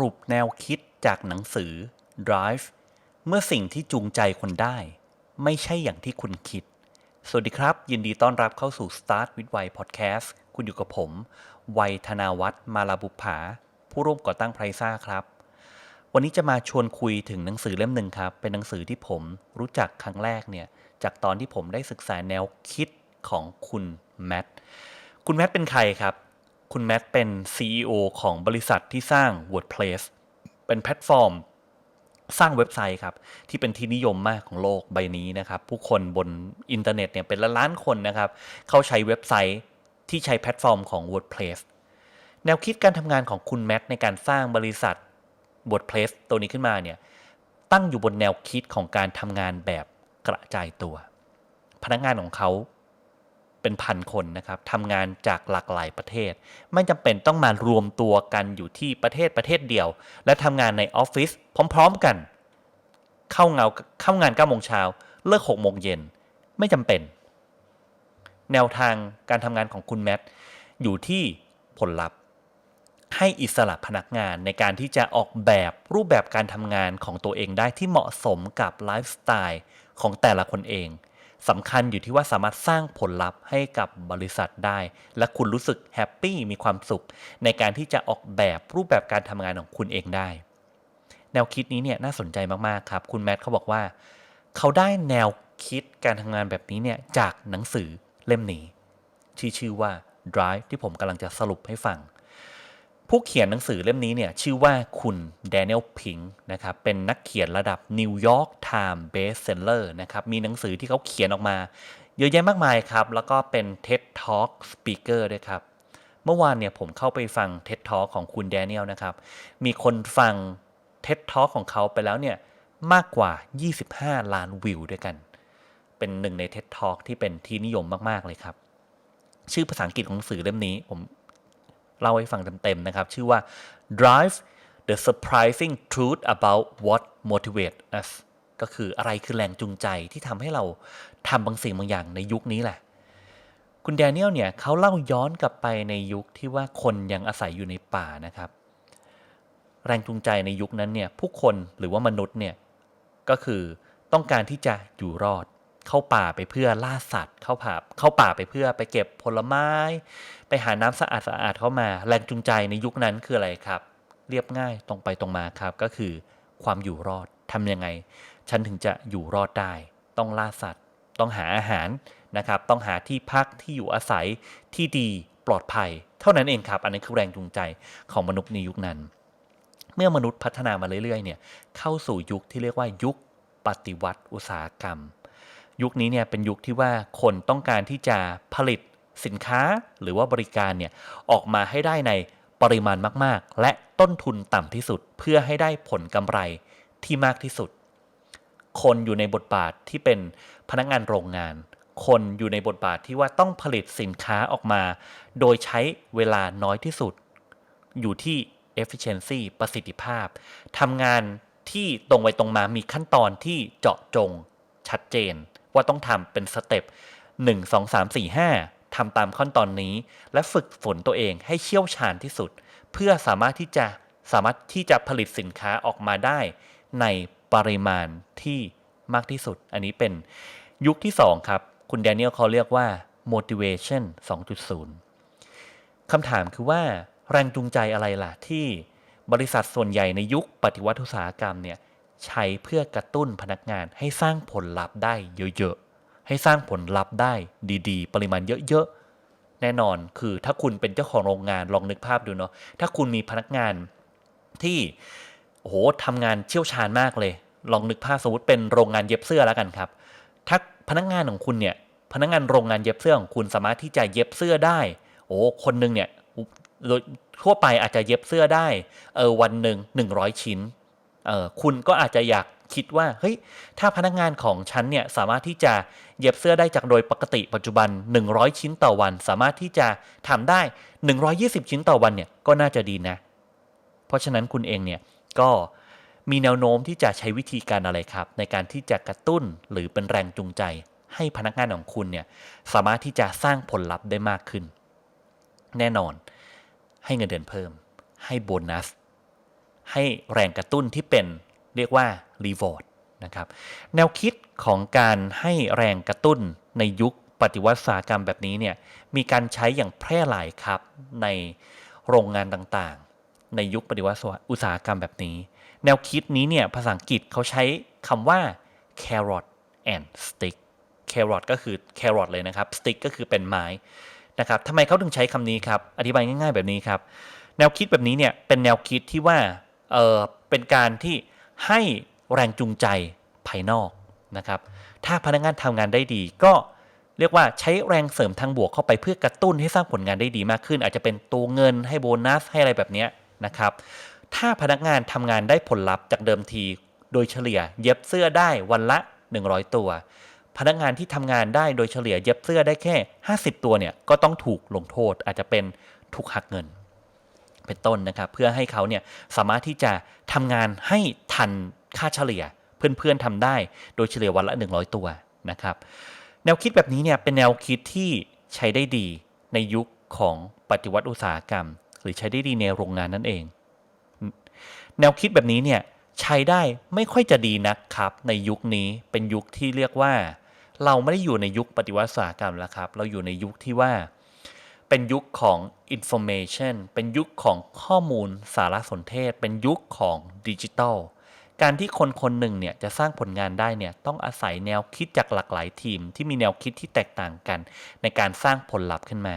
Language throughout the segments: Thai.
รุปแนวคิดจากหนังสือ Drive เมื่อสิ่งที่จูงใจคนได้ ไม่ใช่อย่างที่คุณคิด สวัสดีครับ ยินดีต้อนรับเข้าสู่ Start with Why Podcast คุณอยู่กับผม วัยธนาวัฒน์มาลาบุภา ผู้ร่วมก่อตั้งไพรซ่าครับ วันนี้จะมาชวนคุยถึงหนังสือเล่มหนึ่งครับ เป็นหนังสือที่ผมรู้จักครั้งแรกเนี่ย จากตอนที่ผมได้ศึกษาแนวคิดของคุณแมท คุณแมทเป็นใครครับ คุณแมทเป็น CEO ของบริษัทที่สร้าง WordPress เป็นแพลตฟอร์ม สร้างเว็บไซต์ครับ ที่เป็นที่นิยมมากของโลกใบนี้นะครับ ผู้คนบนอินเทอร์เน็ตเนี่ยเป็นล้านๆคนนะครับ เข้าใช้เว็บไซต์ที่ใช้แพลตฟอร์มของ WordPress แนวคิดการทำงานของคุณแมทในการสร้างบริษัท WordPress ตัวนี้ขึ้นมาเนี่ยตั้งอยู่บนแนวคิดของการทำงานแบบกระจายตัว พนักงานของเขา เป็นพันคนนะครับทำงานจากหลากหลายประเทศ ไม่จำเป็นต้องมารวมตัวกันอยู่ที่ประเทศประเทศเดียว และทำงานในออฟฟิศพร้อมๆกัน เข้าเงาเข้างาน9โมงเช้าเลิก6โมงเย็นไม่จำเป็น แนวทางการทำงานของคุณแมทอยู่ที่ผลลัพธ์ ให้อิสระพนักงานในการที่จะออกแบบรูปแบบการทำงานของตัวเองได้ที่เหมาะสมกับไลฟ์สไตล์ของแต่ละคนเอง สำคัญอยู่ที่ว่าสามารถสร้างผลลัพธ์ให้กับบริษัทได้ และคุณรู้สึกแฮปปี้มีความสุข ในการที่จะออกแบบรูปแบบการทำงานของคุณเองได้ แนวคิดนี้เนี่ยน่าสนใจมากๆครับ คุณแมทเขาบอกว่า เขาได้แนวคิดการทำงานแบบนี้เนี่ยจากหนังสือเล่มนี้ที่ชื่อว่า Drive ที่ผมกำลังจะสรุปให้ฟัง ผู้เขียนหนังสือเล่มนี้เนี่ยชื่อว่าคุณแดเนียลพิงค์นะครับเป็นนักเขียนระดับ New York Times Bestseller นะครับมีหนังสือที่เขาเขียนออกมา เยอะแยะมากมายครับ แล้วก็เป็น TED Talk Speaker ด้วยครับ เมื่อวานเนี่ยผมเข้าไปฟัง TED Talk ของคุณแดเนียลนะครับ มีคนฟัง TED Talk ของเขาไปแล้วเนี่ยมากกว่า 25 ล้านวิวด้วยกัน เป็นหนึ่งใน TED Talk ที่เป็นที่นิยมมาก ๆ เลยครับ ชื่อภาษาอังกฤษของหนังสือเล่มนี้ผม เล่าให้ฟังเต็มๆนะครับ ชื่อว่า Drive the surprising truth about what motivates us ก็คืออะไรคือแรงจูงใจที่ทำให้เราทำบางสิ่งบางอย่างในยุคนี้แหละ คุณแดเนียลเนี่ยเขาเล่าย้อนกลับไปในยุคที่ว่าคนยังอาศัยอยู่ในป่านะครับ แรงจูงใจในยุคนั้นเนี่ยผู้คนหรือว่ามนุษย์เนี่ยก็คือต้องการที่จะอยู่รอด เข้าป่าไปเพื่อล่าสัตว์ เข้าป่าเข้าป่าไปเพื่อไปเก็บผลไม้ ไปหาน้ำสะอาดสะอาดเข้ามา แรงจูงใจในยุคนั้นคืออะไรครับ เรียบง่ายตรงไปตรงมาครับ ก็คือความอยู่รอดทำยังไง ฉันถึงจะอยู่รอดได้ ต้องล่าสัตว์ ต้องหาอาหารนะครับ ต้องหาที่พักที่อยู่อาศัยที่ดีปลอดภัย เท่านั้นเองครับ อันนี้คือแรงจูงใจของมนุษย์ในยุคนั้น เมื่อมนุษย์พัฒนามาเรื่อยๆเนี่ยเข้าสู่ยุคที่เรียกว่ายุคปฏิวัติอุตสาหกรรม ยุคนี้เนี่ยเป็นยุคที่ว่าคนต้องการที่จะผลิตสินค้าหรือว่าบริการเนี่ยออกมาให้ได้ในปริมาณมาก ๆ และต้นทุนต่ำที่สุดเพื่อให้ได้ผลกำไรที่มากที่สุด คนอยู่ในบทบาทที่เป็นพนักงานโรงงาน คนอยู่ในบทบาทที่ว่าต้องผลิตสินค้าออกมา โดยใช้เวลาน้อยที่สุด อยู่ที่ efficiency ประสิทธิภาพทำงานที่ตรงไปตรงมามีขั้นตอนที่เจาะจงชัดเจน ว่าต้องทำเป็นสเต็ป1 2 3 4 5ทำตามขั้นตอนนี้ และฝึกฝนตัวเองให้เชี่ยวชาญที่สุด เพื่อสามารถที่จะสามารถที่จะผลิตสินค้าออกมาได้ ในปริมาณที่มากที่สุด อันนี้เป็นยุคที่ 2 ครับ คุณแดเนียลเขาเรียกว่า motivation 2.0 คำถามคือว่า แรงจูงใจอะไรล่ะที่บริษัทส่วนใหญ่ในยุคปฏิวัติอุตสาหกรรมเนี่ย ใช้เพื่อกระตุ้นพนักงานให้สร้างผลลัพธ์ได้เยอะๆ ให้สร้างผลลัพธ์ได้ดีๆ ปริมาณเยอะๆ แน่นอนคือถ้าคุณเป็นเจ้าของโรงงานลองนึกภาพดูเนาะ ถ้าคุณมีพนักงานที่โอ้โหทำงานเชี่ยวชาญมากเลย ลองนึกภาพสมมติเป็นโรงงานเย็บเสื้อแล้วกันครับ ถ้าพนักงานของคุณเนี่ย พนักงานโรงงานเย็บเสื้อของคุณสามารถที่จะเย็บเสื้อได้ โอ้คนหนึ่งเนี่ยโดยทั่วไปอาจจะเย็บเสื้อได้ เออวันหนึ่งหนึ่งร้อยชิ้น คุณก็อาจจะอยากคิดว่าเฮ้ยถ้าพนักงานของฉันเนี่ยสามารถที่จะเย็บเสื้อได้จากโดยปกติปัจจุบัน 100 ชิ้นต่อวัน สามารถที่จะทำได้ 120 ชิ้นต่อวันเนี่ยก็น่าจะดีนะ เพราะฉะนั้นคุณเองเนี่ยก็มีแนวโน้มที่จะใช้วิธีการอะไรครับ ในการที่จะกระตุ้นหรือเป็นแรงจูงใจ ให้พนักงานของคุณเนี่ยสามารถที่จะสร้างผลลัพธ์ได้มากขึ้น แน่นอน ให้เงินเดือนเพิ่ม ให้โบนัส ให้แรงกระตุ้นที่เป็นเรียกว่า reward นะครับแนวคิดของการให้แรงกระตุ้นในยุคปฏิวัติอุตสากรรมแบบนี้เนี่ยมีการใช้อย่างแพร่หลายครับในโรงงานต่างๆ ในยุคปฏิวัติอุตสาหกรรมแบบนี้ แนวคิดนี้เนี่ยภาษาอังกฤษเขาใช้คำว่า carrot and stick carrot ก็คือ carrot เลยนะครับ stick ก็คือเป็นไม้นะครับทำไมเขาถึงใช้คำนี้ครับ อธิบายง่าย ๆ แบบนี้ครับ แนวคิดแบบนี้เนี่ยเป็นแนวคิดที่ว่า เออเป็นการที่ให้แรงจูงใจภายนอกนะครับ ถ้าพนักงานทำงานได้ดีก็เรียกว่าใช้แรงเสริมทางบวกเข้าไปเพื่อกระตุ้นให้สร้างผลงานได้ดีมากขึ้น อาจจะเป็นตัวเงินให้โบนัสให้อะไรแบบนี้นะครับ ถ้าพนักงานทำงานได้ผลลัพธ์จากเดิมที โดยเฉลี่ยเย็บเสื้อได้วันละ 100 ตัว พนักงานที่ทำงานได้โดยเฉลี่ยเย็บเสื้อได้แค่ 50 ตัวเนี่ยก็ต้องถูกลงโทษอาจจะเป็นถูกหักเงิน เป็นต้นนะครับเพื่อให้เขาเนี่ยสามารถที่จะทำงานให้ทันค่าเฉลี่ยเพื่อนๆทำได้โดยเฉลี่ยวันละ 100 ตัวนะครับ แนวคิดแบบนี้เนี่ยเป็นแนวคิดที่ใช้ได้ดีในยุคของปฏิวัติอุตสาหกรรม หรือใช้ได้ดีในโรงงานนั่นเอง แนวคิดแบบนี้เนี่ยใช้ได้ไม่ค่อยจะดีนักครับ ในยุคนี้เป็นยุคที่เรียกว่า เราไม่ได้อยู่ในยุคปฏิวัติอุตสาหกรรมแล้วครับ เราอยู่ในยุคที่ว่า เป็นยุคของ information เป็นยุคของข้อมูลสารสนเทศ เป็นยุคของดิจิทัลการที่คนคนหนึ่งเนี่ยจะสร้างผลงานได้เนี่ยต้องอาศัยแนวคิดจากหลากหลายทีม ที่มีแนวคิดที่แตกต่างกัน ในการสร้างผลลัพธ์ขึ้นมา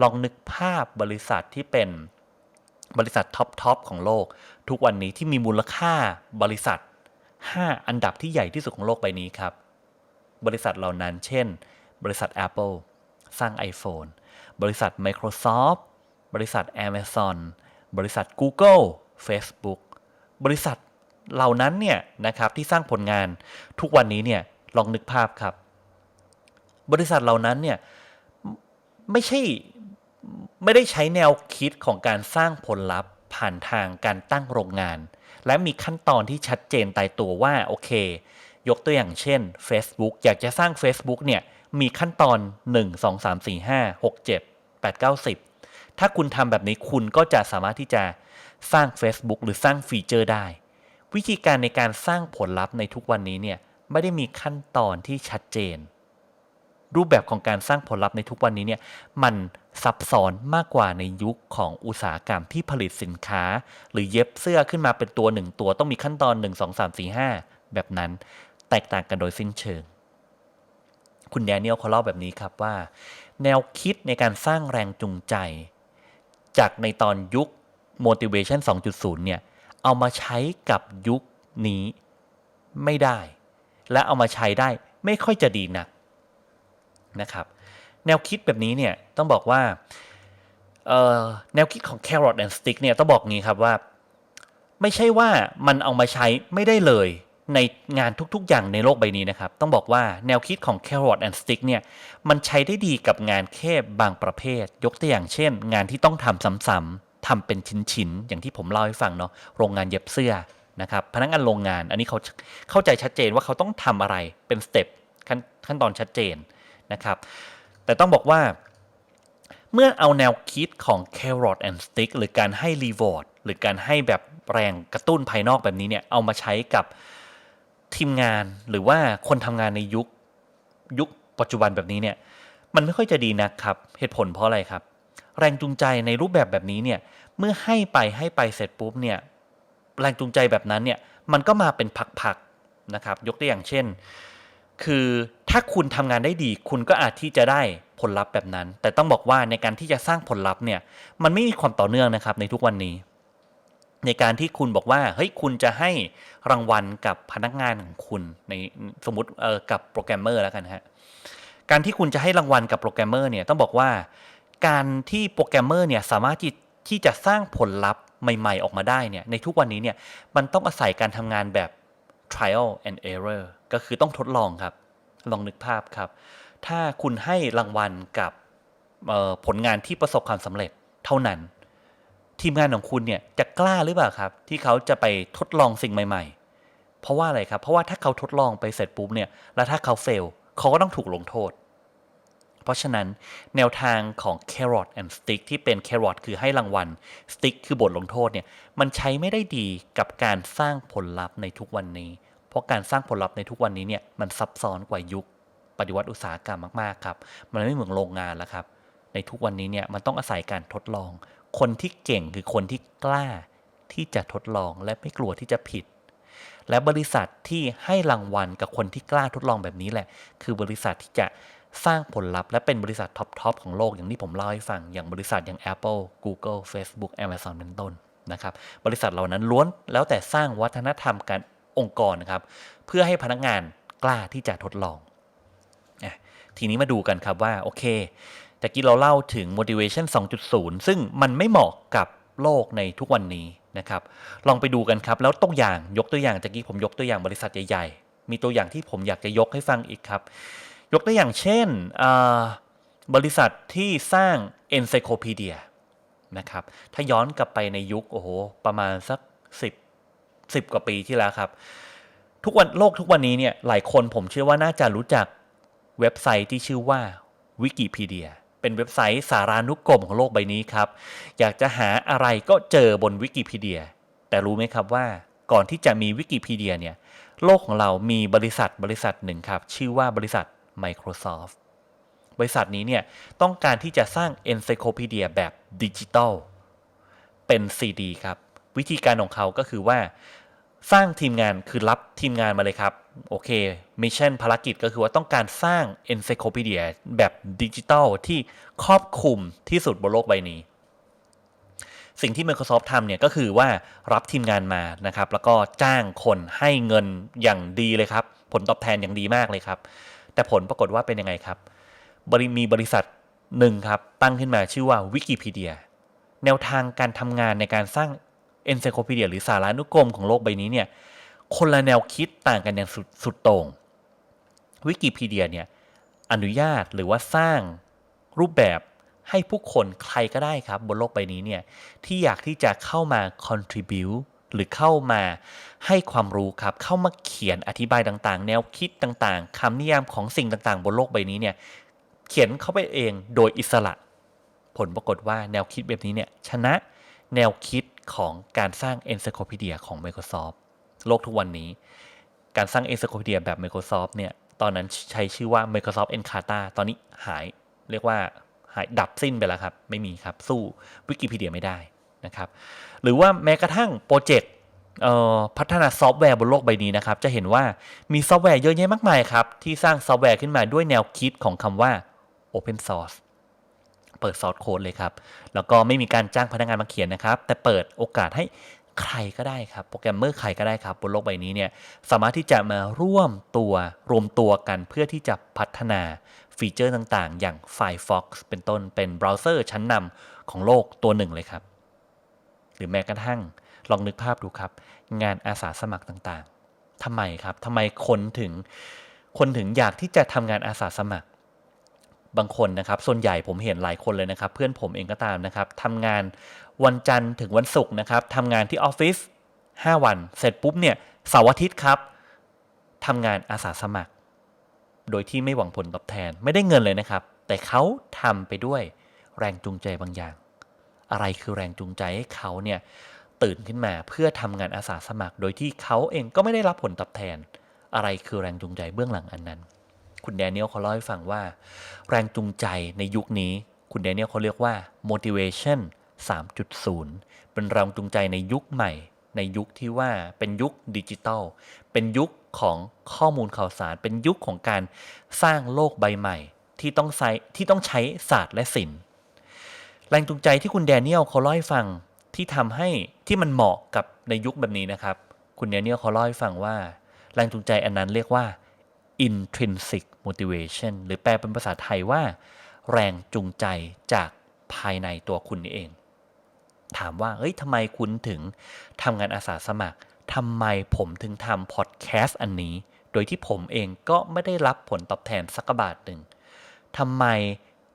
ลองนึกภาพบริษัทที่เป็นบริษัทท็อปทอปของโลก ทุกวันนี้ที่มีมูลค่าบริษัท 5 อันดับที่ใหญ่ที่สุดของโลกใบนี้ครับ บริษัทเหล่านั้น เช่น บริษัท Apple สร้าง iPhone บริษัท Microsoft บริษัท Amazon บริษัท Google Facebook บริษัทเหล่านั้นเนี่ยนะครับที่สร้างผลงานทุกวันนี้เนี่ยลองนึกภาพครับ บริษัทเหล่านั้นเนี่ยไม่ใช่ไม่ได้ใช้แนวคิดของการสร้างผลลัพธ์ผ่านทางการตั้งโรงงาน และมีขั้นตอนที่ชัดเจนตายตัวว่าโอเค ยกตัวอย่างเช่น Facebook อยากจะสร้าง Facebook เนี่ยมีขั้นตอน 1 2 3 4 5 6 7 8 9 10 ถ้าคุณทำแบบนี้คุณก็จะสามารถที่จะสร้าง Facebook หรือสร้างฟีเจอร์ได้ วิธีการในการสร้างผลลัพธ์ในทุกวันนี้เนี่ยไม่ได้มีขั้นตอนที่ชัดเจน รูปแบบของการสร้างผลลัพธ์ในทุกวันนี้เนี่ยมันซับซ้อนมากกว่าในยุคของอุตสาหกรรมที่ผลิตสินค้า หรือเย็บเสื้อขึ้นมาเป็นตัวหนึ่งตัวต้องมีขั้นตอน 1 2 3 4 5 แบบนั้น แตกต่างกันโดยสิ้นเชิง คุณแดเนียลเขาเล่าแบบนี้ครับว่า แนวคิดในการสร้างแรงจูงใจ จากในตอนยุค motivation 2.0 เนี่ย เอามาใช้กับยุคนี้ไม่ได้ และเอามาใช้ได้ไม่ค่อยจะดีนักนะครับ แนวคิดแบบนี้เนี่ยต้องบอกว่าแนวคิดของ carrot and stick เนี่ยต้องบอกงี้ครับว่า ไม่ใช่ว่ามันเอามาใช้ไม่ได้เลย ในงานทุกๆ อย่างในโลกใบนี้นะครับ ต้องบอกว่าแนวคิดของ carrot and stick เนี่ยมันใช้ได้ดีกับงานแค่บางประเภท ยกตัวอย่างเช่น งานที่ต้องทำซ้ำๆทำเป็นชิ้นๆ อย่างที่ผมเล่าให้ฟังเนาะโรงงานเย็บเสื้อนะครับพนักงานโรงงานอันนี้เขาเข้าใจชัดเจนว่าเขาต้องทำอะไรเป็นสเต็ปขั้นตอนชัดเจนนะครับแต่ต้องบอกว่าเมื่อเอาแนวคิดของ carrot and stick หรือการให้ reward หรือการให้แบบแรงกระตุ้นภายนอกแบบนี้เนี่ย เอามาใช้กับ ทีมงานหรือว่าคนทำงานในยุคยุคปัจจุบันแบบนี้เนี่ยมันไม่ค่อยจะดีนะครับ เหตุผลเพราะอะไรครับ แรงจูงใจในรูปแบบแบบนี้เนี่ยเมื่อให้ไปให้ไปเสร็จปุ๊บเนี่ยแรงจูงใจแบบนั้นเนี่ยมันก็มาเป็นพักๆนะครับ ยกตัวอย่างเช่น คือถ้าคุณทำงานได้ดี คุณก็อาจที่จะได้ผลลัพธ์แบบนั้น แต่ต้องบอกว่าในการที่จะสร้างผลลัพธ์เนี่ยมันไม่มีความต่อเนื่องนะครับในทุกวันนี้ ในการที่คุณบอกว่าเฮ้ยคุณจะให้รางวัลกับพนักงานของคุณในสมมติเออกับโปรแกรมเมอร์แล้วกันฮะการที่คุณจะให้รางวัลกับโปรแกรมเมอร์เนี่ยต้องบอกว่า การที่โปรแกรมเมอร์เนี่ยสามารถที่ที่จะสร้างผลลัพธ์ใหม่ๆ ออกมาได้เนี่ยในทุกวันนี้เนี่ยมันต้องอาศัยการทำงานแบบ trial and error ก็คือต้องทดลองครับ ลองนึกภาพครับ ถ้าคุณให้รางวัลกับผลงานที่ประสบความสำเร็จเท่านั้น ทีมงานของคุณเนี่ยจะกล้าหรือเปล่าครับ ที่เขาจะไปทดลองสิ่งใหม่ ๆ เพราะว่าอะไรครับ เพราะว่าถ้าเขาทดลองไปเสร็จปุ๊บเนี่ยแล้วถ้าเขาเฟลเขาก็ต้องถูกลงโทษ เพราะฉะนั้นแนวทางของ carrot and stick ที่เป็น carrot คือให้รางวัล stick คือบทลงโทษเนี่ยมันใช้ไม่ได้ดีกับการสร้างผลลัพธ์ในทุกวันนี้ เพราะการสร้างผลลัพธ์ในทุกวันนี้เนี่ยมันซับซ้อนกว่ายุค ปฏิวัติอุตสาหกรรมมากๆครับมันไม่เหมือนโรงงานแล้วครับในทุกวันนี้เนี่ยมันต้องอาศัยการทดลอง คนที่เก่งคือคนที่กล้าที่จะทดลองและไม่กลัวที่จะผิด และบริษัทที่ให้รางวัลกับคนที่กล้าทดลองแบบนี้แหละ คือบริษัทที่จะสร้างผลลัพธ์และเป็นบริษัทท็อปๆของโลกอย่างที่ผมเล่าให้ฟัง อย่างบริษัทอย่าง Apple Google Facebook Amazon เป็นต้นนะครับบริษัทเหล่านั้นล้วนแล้วแต่สร้างวัฒนธรรมการองค์กรนะครับ เพื่อให้พนักงานกล้าที่จะทดลอง ทีนี้มาดูกันครับว่าโอเค ต่กี้เราเล่าถึง motivation 2.0 ซึ่งมันไม่เหมาะกับโลกในทุกวันนี้นะครับ ลองไปดูกันครับ แล้วตัวอย่างยกตัวอย่างตะกี้ผมยกตัวอย่างบริษัทใหญ่ๆ มีตัวอย่างที่ผมอยากจะยกให้ฟังอีกครับ ยกตัวอย่างเช่น บริษัทที่สร้าง encyclopedia นะครับ ถ้าย้อนกลับไปในยุคโอ้โหประมาณสัก 10 10 กว่าปีที่แล้วครับ ทุกวันโลกทุกวันนี้เนี่ยหลายคนผมเชื่อว่าน่าจะรู้จักเว็บไซต์ที่ชื่อว่า Wikipedia เเป็นเว็บไซต์สารานุกรมของโลกใบนี้ครับ อยากจะหาอะไรก็เจอบนวิกิพีเดีย แต่รู้ไหมครับว่าก่อนที่จะมีวิกิพีเดียเนี่ยโลกของเรามีบริษัทบริษัทหนึ่งครับ ชื่อว่าบริษัท Microsoft บริษัทนี้เนี่ยต้องการที่จะสร้าง Encyclopedia แบบดิจิตอลเป็น CD ครับ วิธีการของเขาก็คือว่า สร้างทีมงานคือรับทีมงานมาเลยครับ โอเคมิชชั่นภารกิจก็คือว่าต้องการสร้าง Encyclopedia แบบดิจิตอลที่ครอบคลุมที่สุดบนโลกใบนี้ สิ่งที่ Microsoft ทำเนี่ยก็คือว่ารับทีมงานมานะครับ แล้วก็จ้างคนให้เงินอย่างดีเลยครับ ผลตอบแทนอย่างดีมากเลยครับ แต่ผลปรากฏว่าเป็นยังไงครับบริมีบริษัทหนึ่งครับ ตั้งขึ้นมาชื่อว่า Wikipedia แนวทางการทำงานในการสร้าง Encyclopedia หรือสารานุกรมของโลกใบนี้เนี่ยคนละแนวคิดต่างกันอย่างสุดสุดโต่งวิกิพีเดียเนี่ยอนุญาตหรือว่าสร้างรูปแบบให้ผู้คนใครก็ได้ครับ บนโลกใบนี้เนี่ยที่อยากที่จะเข้ามา contribute หรือเข้ามาให้ความรู้ครับ เข้ามาเขียนอธิบายต่างๆ แนวคิดต่างๆคำนิยามของสิ่งต่างๆ บนโลกใบนี้เนี่ยเขียนเข้าไปเองโดยอิสระ ผลปรากฏว่าแนวคิดแบบนี้เนี่ยชนะ แนวคิดของการสร้าง Encyclopedia ของ Microsoft โลกทุกวันนี้ การสร้าง Encyclopedia แบบ Microsoft เนี่ย ตอนนั้นใช้ชื่อว่า Microsoft Encarta ตอนนี้หายเรียกว่าหายดับสิ้นไปแล้วครับ ไม่มีครับ สู้วิกิพีเดียไม่ได้นะครับ หรือว่าแม้กระทั่งโปรเจกต์พัฒนาซอฟต์แวร์บนโลกใบนี้นะครับ จะเห็นว่ามีซอฟต์แวร์เยอะแยะมากมายครับ ที่สร้างซอฟต์แวร์ขึ้นมาด้วยแนวคิดของคำว่า Open Source เปิดซอร์สโค้ดเลยครับ แล้วก็ไม่มีการจ้างพนักงานมาเขียนนะครับ แต่เปิดโอกาสให้ใครก็ได้ครับ โปรแกรมเมอร์ใครก็ได้ครับ บนโลกใบนี้เนี่ยสามารถที่จะมาร่วมตัวรวมตัวกันเพื่อที่จะพัฒนาฟีเจอร์ต่างๆ อย่าง Firefox เป็นต้นเป็นเบราว์เซอร์ชั้นนำของโลกตัวหนึ่งเลยครับ หรือแม้กระทั่งลองนึกภาพดูครับ งานอาสาสมัครต่างๆทำไมครับทำไมคนถึงคนถึงอยากที่จะทำงานอาสาสมัคร บางคนนะครับ ส่วนใหญ่ผมเห็นหลายคนเลยนะครับ เพื่อนผมเองก็ตามนะครับทำงานวันจันทร์ถึงวันศุกร์นะครับทำงานที่ออฟฟิศ5 วัน เสร็จปุ๊บเนี่ยเสาร์อาทิตย์ครับทำงานอาสาสมัคร โดยที่ไม่หวังผลตอบแทนไม่ได้เงินเลยนะครับ แต่เขาทำไปด้วยแรงจูงใจบางอย่าง อะไรคือแรงจูงใจให้เขาเนี่ยตื่นขึ้นมาเพื่อทำงานอาสาสมัคร โดยที่เขาเองก็ไม่ได้รับผลตอบแทน อะไรคือแรงจูงใจเบื้องหลังอันนั้น คุณแดเนียลเขาเล่าให้ฟังว่า แรงจูงใจในยุคนี้คุณแดเนียลเขาเรียกว่า motivation 3.0 เป็นแรงจูงใจในยุคใหม่ ในยุคที่ว่าเป็นยุคดิจิตอลเป็นยุคของข้อมูลข่าวสาร เป็นยุคของการสร้างโลกใบใหม่ ที่ต้องใช้ที่ต้องใช้ศาสตร์และศิลป์แรงจูงใจที่คุณแดเนียลเขาเล่าให้ฟังที่ทำให้ที่มันเหมาะกับในยุคแบบนี้นะครับ คุณแดเนียลเขาเล่าให้ฟังว่า แรงจูงใจอันนั้นเรียกว่า intrinsic motivation หรือแปลเป็นภาษาไทยว่า แรงจูงใจจากภายในตัวคุณเอง ถามว่า เฮ้ยทำไมคุณถึงทำงานอาสาสมัครทำไมผมถึงทำพอดแคสต์อันนี้ โดยที่ผมเองก็ไม่ได้รับผลตอบแทนสักบาทหนึ่งทำไม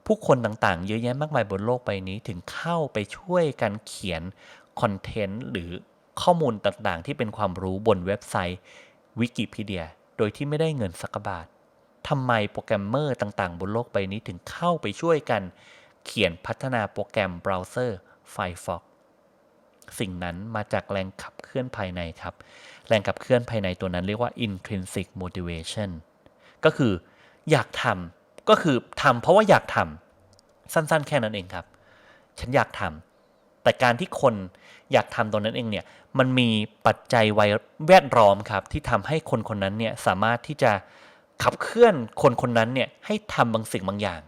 ผู้คนต่างๆ เยอะแยะมากมายบนโลกใบนี้ถึงเข้าไปช่วยกันเขียนคอนเทนต์หรือข้อมูลต่างๆ ที่เป็นความรู้บนเว็บไซต์วิกิพีเดีย โดยที่ไม่ได้เงินสักบาท ทำไมโปรแกรมเมอร์ต่างๆ บนโลกใบนี้ถึงเข้าไปช่วยกัน เขียนพัฒนาโปรแกรมเบราว์เซอร์ Firefox สิ่งนั้นมาจากแรงขับเคลื่อนภายในครับ แรงขับเคลื่อนภายในตัวนั้นเรียกว่า intrinsic motivation ก็คืออยากทำก็คือทำเพราะว่าอยากทำสั้นๆ แค่นั้นเองครับ ฉันอยากทำแต่การที่คนอยากทำตรงนั้นเองเนี่ยมันมีปัจจัยไวแวดล้อมครับที่ทำให้คนคนนั้นเนี่ยสามารถที่จะ ขับเคลื่อนคนคนนั้นเนี่ยให้ทำบางสิ่งบางอย่าง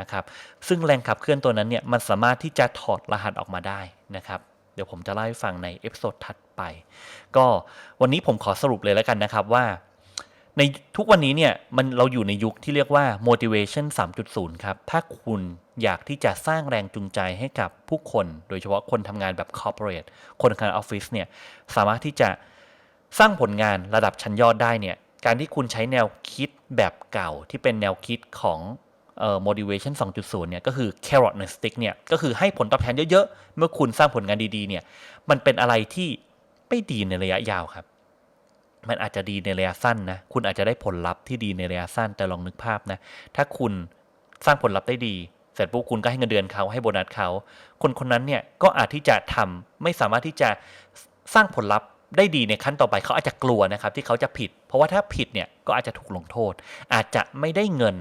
นะครับ ซึ่งแรงขับเคลื่อนตัวนั้นเนี่ยมันสามารถที่จะถอดรหัสออกมาได้นะครับ เดี๋ยวผมจะเล่าให้ฟังในเอพิโซดถัดไป ก็วันนี้ผมขอสรุปเลยแล้วกันนะครับว่า ในทุกวันนี้เนี่ยมันเราอยู่ในยุคที่เรียกว่า motivation 3.0 ครับ ถ้าคุณอยากที่จะสร้างแรงจูงใจให้กับผู้คน โดยเฉพาะคนทำงานแบบ corporate คนทำงานออฟฟิศเนี่ยสามารถที่จะสร้างผลงานระดับชั้นยอดได้เนี่ย การที่คุณใช้แนวคิดแบบเก่าที่เป็นแนวคิดของเอ่อ motivation 2.0 เนี่ยก็คือ carrot and stick เนี่ยก็คือให้ผลตอบแทนเยอะๆ เมื่อคุณสร้างผลงานดีๆ เนี่ย มันเป็นอะไรที่ไม่ดีในระยะยาวครับ มันอาจจะดีในระยะสั้นนะ คุณอาจจะได้ผลลัพธ์ที่ดีในระยะสั้นแต่ลองนึกภาพนะ ถ้าคุณสร้างผลลัพธ์ได้ดี เสร็จปุ๊บคุณก็ให้เงินเดือนเขาให้โบนัสเขา คนคนนั้นเนี่ยก็อาจที่จะทำไม่สามารถที่จะสร้างผลลัพธ์ ได้ดีในขั้นต่อไปเขาอาจจะกลัวนะครับที่เขาจะผิด เพราะว่าถ้าผิดเนี่ยก็อาจจะถูกลงโทษ อาจจะไม่ได้เงิน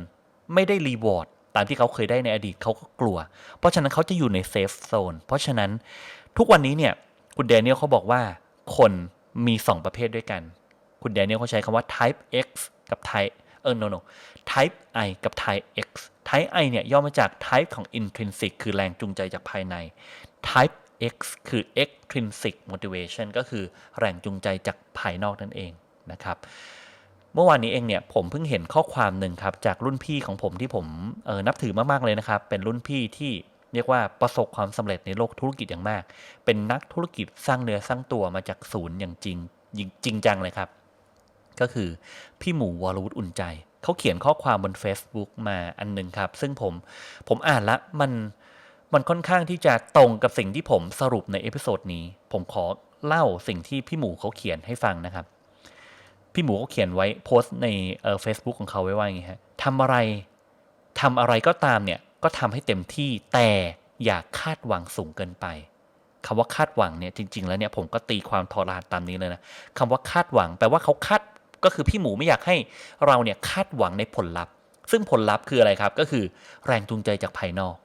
ไม่ได้รีวอร์ดตามที่เขาเคยได้ในอดีตเขาก็กลัว เพราะฉะนั้นเขาจะอยู่ในเซฟโซนเพราะฉะนั้นทุกวันนี้เนี่ยคุณแดเนียลเขาบอกว่าคนมี 2 ประเภทด้วยกัน คุณแดเนียลเขาใช้คำว่า type X กับ type เออ no no type I กับ type X type I เนี่ยย่อมาจาก type ของ intrinsic คือแรงจูงใจจากภายใน type X คือ extrinsic motivation ก็คือแรงจูงใจจากภายนอกนั่นเองนะครับเมื่อวานนี้เองเนี่ยผมเพิ่งเห็นข้อความหนึ่งครับจากรุ่นพี่ของผมที่ผมออนับถือมากๆเลยนะครับ เป็นรุ่นพี่ที่เรียกว่าประสบความสำเร็จในโลกธุรกิจอย่างมาก เป็นนักธุรกิจสร้างเนื้อสร้างตัวมาจากศูนย์อย่างจริงจริงจริงจังเลยครับ ก็คือพี่หมูวรวุฒิอุ่นใจ เขาเขียนข้อความบน Facebook มาอันหนึ่งครับ ซึ่งผมผมอ่านละมัน มันค่อนข้างที่จะตรงกับสิ่งที่ผมสรุปในเอพิโซดนี้ ผมขอเล่าสิ่งที่พี่หมูเขาเขียนให้ฟังนะครับ พี่หมูเขาเขียนไว้โพสต์ในเอ่อ Facebook ของเขาไว้ว่าอย่างงี้ฮะทำอะไรทำอะไรก็ตามเนี่ยก็ทำให้เต็มที่แต่อย่าคาดหวังสูงเกินไปคำว่าคาดหวังเนี่ยจริง ๆ แล้วเนี่ยผมก็ตีความทอรหัสตามนี้เลยนะคำว่าคาดหวังแปลว่าเขาคาดก็คือพี่หมูไม่อยากให้เราเนี่ยคาดหวังในผลลัพธ์ ซึ่งผลลัพธ์คืออะไรครับก็คือแรงจูงใจจากภายนอก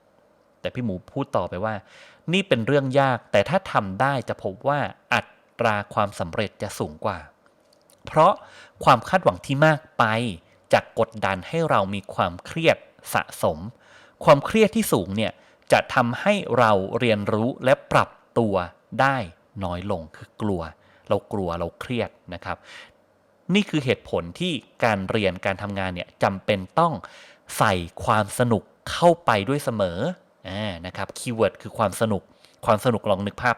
แต่พี่หมูพูดต่อไปว่า นี่เป็นเรื่องยากแต่ถ้าทำได้จะพบว่าอัตราความสำเร็จจะสูงกว่า เพราะความคาดหวังที่มากไปจะกดดันให้เรามีความเครียดสะสม ความเครียดที่สูงเนี่ยจะทำให้เราเรียนรู้และปรับตัวได้น้อยลงคือกลัว เรากลัวเราเครียดนะครับ นี่คือเหตุผลที่การเรียนการทำงานเนี่ยจำเป็นต้องใส่ความสนุกเข้าไปด้วยเสมอ นะครับคีย์เวิร์ดคือความสนุกความสนุกลองนึกภาพ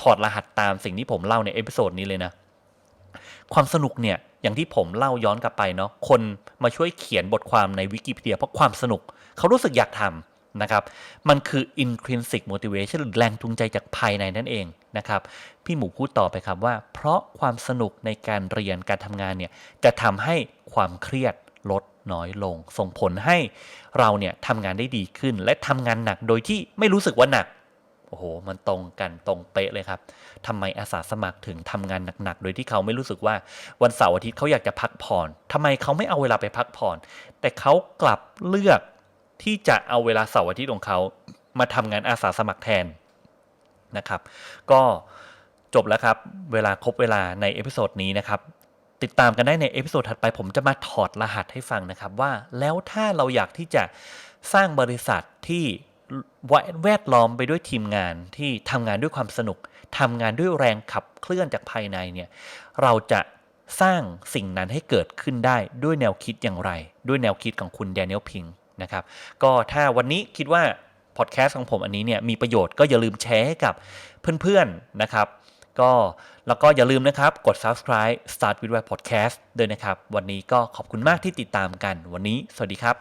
ถอดรหัสตามสิ่งที่ผมเล่าในเอพิโซดนี้เลยนะ ความสนุกเนี่ยอย่างที่ผมเล่าย้อนกลับไปเนาะคนมาช่วยเขียนบทความในวิกิพีเดียเพราะความสนุกเขารู้สึกอยากทำนะครับ มันคือ intrinsic motivation หรือแรงจูงใจจากภายในนั่นเองนะครับ พี่หมูพูดต่อไปครับว่า เพราะความสนุกในการเรียนการทำงานเนี่ยจะทำให้ความเครียดลด น้อยลง ส่งผลให้เราเนี่ยทำงานได้ดีขึ้น และทำงานหนักโดยที่ไม่รู้สึกว่าหนักโอ้โห มันตรงกันตรงเป๊ะเลยครับทำไมอาสาสมัครถึงทำงานหนักๆ โดยที่เขาไม่รู้สึกว่าวันเสาร์อาทิตย์เขาอยากจะพักผ่อนทำไมเขาไม่เอาเวลาไปพักผ่อน แต่เขากลับเลือกที่จะเอาเวลาเสาร์อาทิตย์ของเขา มาทำงานอาสาสมัครแทนนะครับ ก็จบแล้วครับ เวลาครบเวลาในเอพิโซดนี้นะครับ ติดตามกันได้ในเอพิโซดถัดไปผมจะมาถอดรหัสให้ฟังนะครับว่าแล้วถ้าเราอยากที่จะสร้างบริษัทที่แวดล้อมไปด้วยทีมงานที่ทำงานด้วยความสนุกทำงานด้วยแรงขับเคลื่อนจากภายในเนี่ยเราจะสร้างสิ่งนั้นให้เกิดขึ้นได้ด้วยแนวคิดอย่างไร ด้วยแนวคิดของคุณแดเนียลพิงนะครับก็ถ้าวันนี้คิดว่าพอดแคสต์ของผมอันนี้เนี่ยมีประโยชน์ก็อย่าลืมแชร์ให้กับเพื่อนๆนะครับ ก็แล้วก็อย่าลืมนะครับ กด subscribe Start with Why Podcast ด้วยนะครับ วันนี้ก็ขอบคุณมากที่ติดตามกัน วันนี้ สวัสดีครับ